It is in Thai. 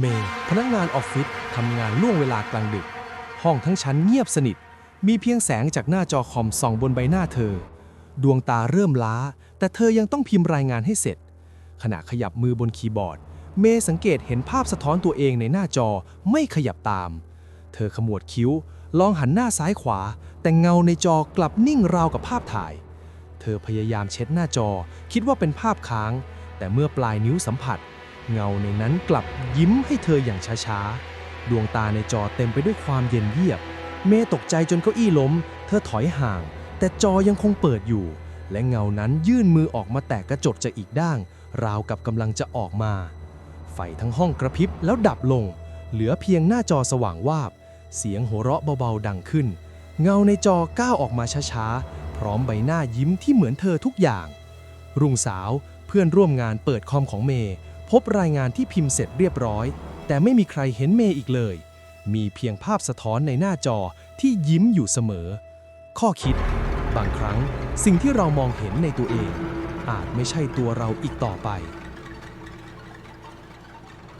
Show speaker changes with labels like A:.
A: เมย์พนักงานออฟฟิศทำงานล่วงเวลากลางดึก ห้องทั้งชั้นเงียบสนิท มีเพียงแสงจากหน้าจอคอมส่องบนใบหน้าเธอ ดวงตาเริ่มล้า แต่เธอยังต้องพิมพ์รายงานให้เสร็จ ขณะขยับมือบนคีย์บอร์ด เมย์สังเกตเห็นภาพสะท้อนตัวเองในหน้าจอไม่ขยับตาม เธอขมวดคิ้ว ลองหันหน้าซ้ายขวา แต่เงาในจอกลับนิ่งราวกับภาพถ่าย เธอพยายามเช็ดหน้าจอ คิดว่าเป็นภาพค้าง แต่เมื่อปลายนิ้วสัมผัส เงาในนั้นกลับยิ้มให้เธออย่างช้าๆ ดวงตาในจอเต็มไปด้วยความเย็นเยียบ เมย์ตกใจจนเก้าอี้ล้ม เธอถอยห่าง แต่จอยังคงเปิดอยู่ และเงานั้นยื่นมือออกมาแตะกระจกจากอีกด้านราวกับกำลังจะออกมา ไฟทั้งห้องกระพริบแล้วดับลง เหลือเพียงหน้าจอสว่างวาบ เสียงหัวเราะเบาๆดังขึ้น เงาในจอก้าวออกมาช้าๆ พร้อมใบหน้ายิ้มที่เหมือนเธอทุกอย่าง รุ่งสาวเพื่อนร่วมงานเปิดคอมของเมย์ พบรายงานที่พิมพ์เสร็จเรียบร้อย แต่ไม่มีใครเห็นเมย์อีกเลย มีเพียงภาพสะท้อนในหน้าจอที่ยิ้มอยู่เสมอ ข้อคิด บางครั้งสิ่งที่เรามองเห็นในตัวเอง อาจไม่ใช่ตัวเราอีกต่อไป